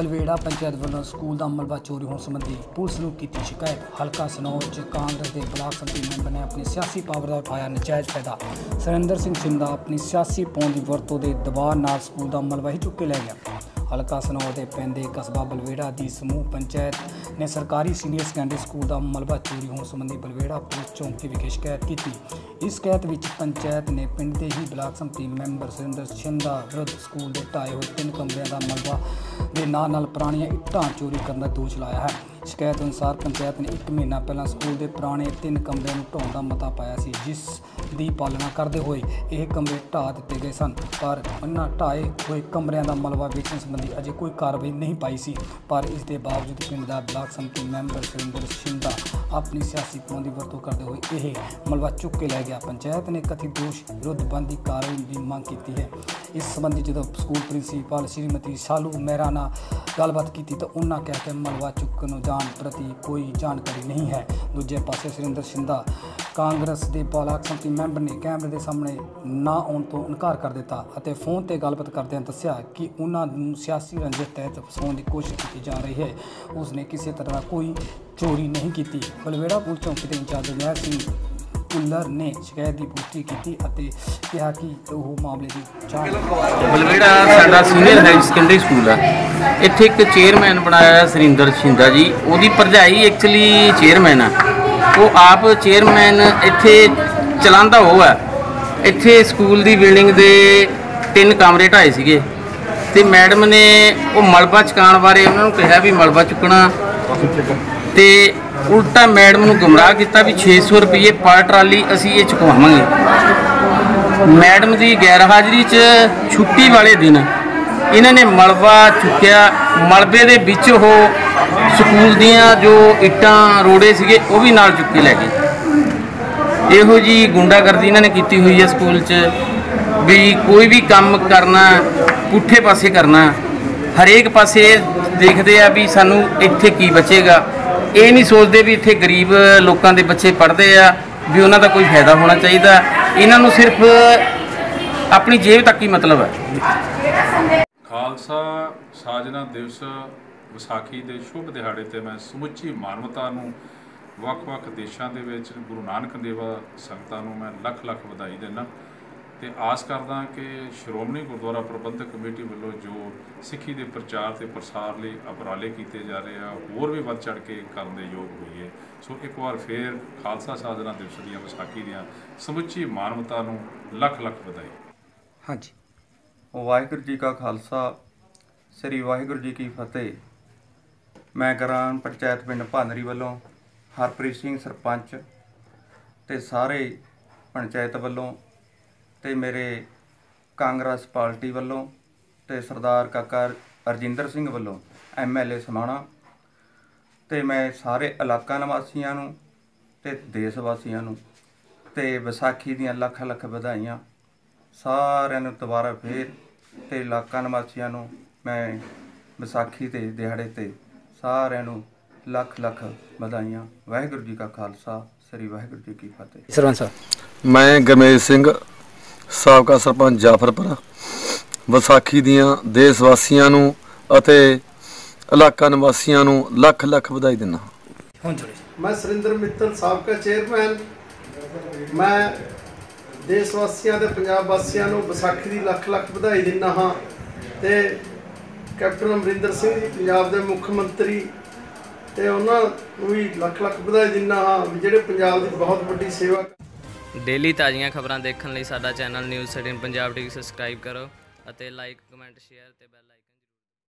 ਬਲਵੇੜਾ ਪੰਚਾਇਤ ਵੱਲੋਂ ਸਕੂਲ ਦਾ ਮਲਬਾ ਚੋਰੀ ਹੋਣ ਸੰਬੰਧੀ ਪੁਲਿਸ ਨੂੰ ਕੀਤੀ ਸ਼ਿਕਾਇਤ। ਹਲਕਾ ਸਨੌਰ ਚ ਕਾਂਗਰਸ ਦੇ ਬਲਾਕ ਸੰਮਤੀ ਮੈਂਬਰ ਨੇ ਆਪਣੀ ਸਿਆਸੀ ਪਾਵਰ ਦਾ ਉਠਾਇਆ ਨਜਾਇਜ਼ ਫਾਇਦਾ। ਸੁਰਿੰਦਰ ਸਿੰਘ ਸਿੰਦਾ ਆਪਣੀ ਸਿਆਸੀ ਪਹੁੰਚ ਦੀ ਵਰਤੋਂ ਦੇ ਦਬਾਅ ਨਾਲ ਸਕੂਲ ਦਾ ਮਲਬਾ ਹੀ ਚੁੱਕ ਕੇ ਲੈ ਗਿਆ। ਹਲਕਾ ਸਨੌਰ ਦੇ ਪੈਂਦੇ ਕਸਬਾ ਬਲਵੇੜਾ ਦੀ ਸਮੂਹ ਪੰਚਾਇਤ ਨੇ ਸਰਕਾਰੀ ਸੀਨੀਅਰ ਸੈਕੰਡਰੀ ਸਕੂਲ ਦਾ ਮਲਬਾ ਚੋਰੀ ਹੋਣ ਸੰਬੰਧੀ ਬਲਵੇੜਾ ਪੁਲਿਸ ਚੌਂਕੀ ਵਿਖੇ ਸ਼ਿਕਾਇਤ ਕੀਤੀ। ਇਸ ਸ਼ਿਕਾਇਤ ਵਿੱਚ ਪੰਚਾਇਤ ਨੇ ਪਿੰਡ ਦੇ ਹੀ ਬਲਾਕ ਸੰਮਤੀ ਮੈਂਬਰ ਸੁਰਿੰਦਰ ਛਿੰਦਾ ਵਿਰੁੱਧ ਸਕੂਲ ਦੇ ਢਾਏ ਹੋਏ ਤਿੰਨ ਕਮਰਿਆਂ ਦਾ ਮਲਬਾ ਦੇ ਨਾਲ ਨਾਲ ਪੁਰਾਣੀਆਂ ਇੱਟਾਂ ਚੋਰੀ ਕਰਨ ਦਾ ਦੋਸ਼ ਲਾਇਆ ਹੈ। ਸ਼ਿਕਾਇਤ ਅਨੁਸਾਰ ਪੰਚਾਇਤ ਨੇ 1 ਮਹੀਨਾ ਪਹਿਲਾਂ ਸਕੂਲ ਦੇ ਪੁਰਾਣੇ ਤਿੰਨ ਕਮਰਿਆਂ ਨੂੰ ਢਾਉਣ ਦਾ ਮਤਾ ਪਾਇਆ ਸੀ, ਜਿਸ ਦੀ ਪਾਲਣਾ ਕਰਦੇ ਹੋਏ ਇਹ ਕਮਰੇ ਢਾਹ ਦਿੱਤੇ ਗਏ ਸਨ। ਪਰ ਉਹਨਾਂ ਢਾਏ ਹੋਏ ਕਮਰਿਆਂ ਦਾ ਮਲਬਾ ਵੇਚਣ ਸੰਬੰਧੀ ਅਜੇ ਕੋਈ ਕਾਰਵਾਈ ਨਹੀਂ ਪਾਈ ਸੀ। ਪਰ ਇਸ ਦੇ ਬਾਵਜੂਦ ਪਿੰਡ ਦਾ ਬਲਾਕ ਸੰਮਤੀ ਮੈਂਬਰ ਸੁਰਿੰਦਰ ਸ਼ਿੰਦਾ ਆਪਣੀ ਸਿਆਸੀ ਪਹੁੰਚ ਦੀ ਵਰਤੋਂ ਕਰਦੇ ਹੋਏ ਇਹ ਮਲਵਾ ਚੁੱਕ ਕੇ ਲੈ ਗਿਆ। ਪੰਚਾਇਤ ਨੇ ਕਥਿਤ ਦੋਸ਼ ਵਿਰੁੱਧ ਬੰਦੀ ਕਾਰਵਾਈ ਦੀ ਮੰਗ ਕੀਤੀ ਹੈ। ਇਸ ਸੰਬੰਧੀ ਜਦੋਂ ਸਕੂਲ ਪ੍ਰਿੰਸੀਪਲ ਸ਼੍ਰੀਮਤੀ ਸਾਲੂ ਮਹਿਰਾ ਨਾਲ ਗੱਲਬਾਤ ਕੀਤੀ ਤਾਂ ਉਹਨਾਂ ਕਿਹਾ ਕਿ ਮਲਵਾ ਚੁੱਕਣ ਨੂੰ ਜਾਣ ਪ੍ਰਤੀ ਕੋਈ ਜਾਣਕਾਰੀ ਨਹੀਂ ਹੈ। ਦੂਜੇ ਪਾਸੇ ਸੁਰਿੰਦਰ ਸ਼ਿੰਦਾ ਕਾਂਗਰਸ ਦੇ ਬਲਾਕ ਸੰਮਤੀ ਮੈਂਬਰ ਨੇ ਕੈਮਰੇ ਦੇ ਸਾਹਮਣੇ ਨਾ ਆਉਣ ਤੋਂ ਇਨਕਾਰ ਕਰ ਦਿੱਤਾ ਅਤੇ ਫੋਨ ਤੇ ਗੱਲਬਾਤ ਕਰਦਿਆਂ ਦੱਸਿਆ ਕਿ ਉਹਨਾਂ ਨੂੰ ਸਿਆਸੀ ਰੰਜਿਸ਼ ਤਹਿਤ ਫਸਾਉਣ ਦੀ ਕੋਸ਼ਿਸ਼ ਕੀਤੀ ਜਾ ਰਹੀ ਹੈ। ਉਸ ਨੇ ਕਿਸੇ ਤਰ੍ਹਾਂ ਕੋਈ ਚੋਰੀ ਨਹੀਂ ਕੀਤੀ। ਬਲਵੇੜਾ ਪੁਲਿਸ ਚੌਂਕੀ ਦੇ ਇੰਚਾਰਜ ਜੈ ਸਿੰਘ ਕੁੱਲਰ ਨੇ ਸ਼ਿਕਾਇਤ ਦੀ ਪੁਸ਼ਟੀ ਕੀਤੀ ਅਤੇ ਕਿਹਾ ਕਿ ਉਹ ਮਾਮਲੇ ਦੀ ਜਾਂਚ ਬਲਵੇੜਾ ਸਾਡਾ ਸੀਨੀਅਰ ਹਾਈ ਸੈਕੰਡਰੀ ਸਕੂਲ ਹੈ ਇੱਥੇ ਇੱਕ ਚੇਅਰਮੈਨ ਬਣਾਇਆ ਸਰਿੰਦਰ ਸ਼ਿੰਦਾ ਜੀ। ਉਹਦੀ ਭਰਜਾਈ ਐਕਚੁਅਲੀ ਚੇਅਰਮੈਨ ਆ। ਉਹ ਆਪ ਚੇਅਰਮੈਨ ਇੱਥੇ ਚਲਾਉਂਦਾ ਉਹ ਹੈ ਇੱਥੇ ਸਕੂਲ ਦੀ ਬਿਲਡਿੰਗ ਦੇ ਤਿੰਨ ਕਮਰੇ ਢਾਏ ਸੀਗੇ। ਤੇ ਮੈਡਮ ਨੇ ਉਹ ਮਲਬਾ ਚੁਕਾਉਣ ਬਾਰੇ ਉਹਨਾਂ ਨੂੰ ਕਿਹਾ ਵੀ ਮਲਬਾ ਚੁੱਕਣਾ। ਤੇ ਉਲਟਾ ਮੈਡਮ ਨੂੰ ਗੁੰਮਰਾਹ ਕੀਤਾ ਵੀ 600 ਰੁਪਏ ਪਰ ਟਰਾਲੀ ਅਸੀਂ ਇਹ ਚੁਕਵਾਵਾਂਗੇ। ਮੈਡਮ ਦੀ ਗੈਰ ਹਾਜ਼ਰੀ 'ਚ ਛੁੱਟੀ ਵਾਲੇ ਦਿਨ ਇਹਨਾਂ ਨੇ ਮਲਬਾ ਚੁੱਕਿਆ। ਮਲਬੇ ਦੇ ਵਿੱਚ ਉਹ ਸਕੂਲ ਦੀਆਂ ਜੋ ਇੱਟਾਂ, ਰੋੜੇ ਸੀਗੇ, ਉਹ ਵੀ ਨਾਲ ਚੁੱਕੇ ਲੈ ਗਏ। ਇਹੋ ਜੀ ਗੁੰਡਾਗਰਦੀ ਇਹਨਾਂ ਨੇ ਕੀਤੀ ਹੋਈ ਹੈ ਸਕੂਲ 'ਚ ਵੀ ਕੋਈ ਵੀ ਕੰਮ ਕਰਨਾ, ਪੁੱਠੇ ਪਾਸੇ ਕਰਨਾ, ਹਰੇਕ ਪਾਸੇ ਦੇਖਦੇ ਆ ਵੀ ਸਾਨੂੰ ਇੱਥੇ ਕੀ ਬਚੇਗਾ। ਇਹ ਨਹੀਂ ਸੋਚਦੇ ਵੀ ਇੱਥੇ ਗਰੀਬ ਲੋਕਾਂ ਦੇ ਬੱਚੇ ਪੜ੍ਹਦੇ ਆ, ਵੀ ਉਹਨਾਂ ਦਾ ਕੋਈ ਫਾਇਦਾ ਹੋਣਾ ਚਾਹੀਦਾ। ਇਹਨਾਂ ਨੂੰ ਸਿਰਫ ਆਪਣੀ ਜੇਬ ਤੱਕ ਹੀ ਮਤਲਬ ਹੈ। ਖਾਲਸਾ ਸਾਜਨਾ ਦਿਵਸ ਵਿਸਾਖੀ ਦੇ ਸ਼ੁਭ ਦਿਹਾੜੇ ਤੇ ਮੈਂ ਸਮੁੱਚੀ ਮਾਨਵਤਾ ਨੂੰ ਵੱਖ-ਵੱਖ ਦੇਸ਼ਾਂ ਦੇ ਵਿੱਚ ਗੁਰੂ ਨਾਨਕ ਦੇਵਾ ਸੰਗਤਾਂ ਨੂੰ ਮੈਂ ਲੱਖ ਲੱਖ ਵਧਾਈ ਦਿੰਦਾ। ਤੇ ਆਸ ਕਰਦਾ ਕਿ ਸ਼੍ਰੋਮਣੀ ਗੁਰਦੁਆਰਾ ਪ੍ਰਬੰਧਕ ਕਮੇਟੀ ਵੱਲੋਂ ਜੋ ਸਿੱਖੀ ਦੇ ਪ੍ਰਚਾਰ ਤੇ ਪ੍ਰਸਾਰ ਲਈ ਉਪਰਾਲੇ ਕੀਤੇ ਜਾ ਰਹੇ ਆ, ਹੋਰ ਵੀ ਵੱਧ ਚੜ ਕੇ ਕਰਨ ਦੇ ਯੋਗ ਹੋਈਏ। ਸੋ ਇੱਕ ਵਾਰ ਫੇਰ ਖਾਲਸਾ ਸਾਜਨਾ ਦਿਵਸ ਦੀਆਂ ਵਿਸਾਖੀ ਦੀਆਂ ਸਮੁੱਚੀ ਮਾਨਵਤਾ ਨੂੰ ਲੱਖ ਲੱਖ ਵਧਾਈ। ਹਾਂਜੀ। ਵਾਹਿਗੁਰੂ ਜੀ ਕਾ ਖਾਲਸਾ, ਸ੍ਰੀ ਵਾਹਿਗੁਰੂ ਜੀ ਕੀ ਫਤਿਹ। ਮੈਂ ਗ੍ਰਾਮ ਪੰਚਾਇਤ ਪਿੰਡ ਭਾਨਰੀ ਵੱਲੋਂ ਹਰਪ੍ਰੀਤ ਸਿੰਘ ਸਰਪੰਚ ਤੇ ਸਾਰੇ ਪੰਚਾਇਤ ਵੱਲੋਂ ਤੇ ਮੇਰੇ ਕਾਂਗਰਸ ਪਾਰਟੀ ਵੱਲੋਂ ਤੇ ਸਰਦਾਰ ਕਾਕਾ ਅਰਜਿੰਦਰ ਸਿੰਘ ਵੱਲੋਂ ਐਮਐਲਏ ਸਮਾਣਾ ਤੇ ਮੈਂ ਸਾਰੇ ਇਲਾਕਾ ਨਿਵਾਸੀਆਂ ਨੂੰ ਤੇ ਦੇਸ਼ ਵਾਸੀਆਂ ਨੂੰ ਤੇ ਵਿਸਾਖੀ ਦੀਆਂ ਲੱਖ ਲੱਖ ਵਧਾਈਆਂ। ਸਾਰਿਆਂ ਨੂੰ ਦੁਬਾਰਾ ਫੇਰ ਤੇ ਇਲਾਕਾ ਨਿਵਾਸੀਆਂ ਨੂੰ ਮੈਂ ਵਿਸਾਖੀ ਤੇ ਦਿਹਾੜੇ ਤੇ ਸਾਰਿਆਂ ਨੂੰ ਲੱਖ ਲੱਖ ਵਧਾਈਆਂ। ਵਾਹਿਗੁਰੂ ਜੀ ਕਾ ਖਾਲਸਾ ਸ੍ਰੀ ਵਾਹਿਗੁਰੂ ਜੀ ਕੀ ਫਤਿਹ। ਸਰਵੰਸ ਸਾਹਿਬ। ਮੈਂ ਗਰਮੇਸ਼ ਸਿੰਘ ਸਾਬਕਾ ਸਰਪੰਚ ਜਾਫਰਪੁਰ ਵਿਸਾਖੀ ਦੀਆਂ ਦੇਸ਼ ਵਾਸੀਆਂ ਨੂੰ ਅਤੇ ਇਲਾਕਾ ਨਿਵਾਸੀਆਂ ਨੂੰ ਲੱਖ ਲੱਖ ਵਧਾਈ ਦਿੰਦਾ ਮੈਂ ਸੁਰਿੰਦਰ ਮਿੱਤਲ ਸਾਬਕਾ ਚੇਅਰਮੈਨ। ਮੈਂ ਦੇਸ਼ ਵਾਸੀਆਂ ਤੇ ਪੰਜਾਬ ਵਾਸੀਆਂ ਨੂੰ ਵਿਸਾਖੀ ਦੀ ਲੱਖ ਲੱਖ ਵਧਾਈ ਦਿੰਦਾ ਹਾਂ ਤੇ ਕੈਪਟਨ ਅਮਰਿੰਦਰ ਸਿੰਘ ਜੀ ਪੰਜਾਬ ਦੇ ਮੁੱਖ ਮੰਤਰੀ ਤੇ ਉਹਨਾਂ ਨੂੰ ਵੀ ਲੱਖ ਲੱਖ ਵਧਾਈ ਦਿੰਦਾ ਹਾਂ ਵੀ ਜਿਹੜੇ ਪੰਜਾਬ ਦੀ ਬਹੁਤ ਵੱਡੀ ਸੇਵਾ ਡੇਲੀ ਤਾਜ਼ੀਆਂ ਖਬਰਾਂ ਦੇਖਣ ਲਈ ਸਾਡਾ channel news 13 Punjab TV subscribe ਕਰੋ ਅਤੇ ਲਾਈਕ, ਕਮੈਂਟ, ਸ਼ੇਅਰ ਤੇ ਬੈਲ ਆਈਕਨ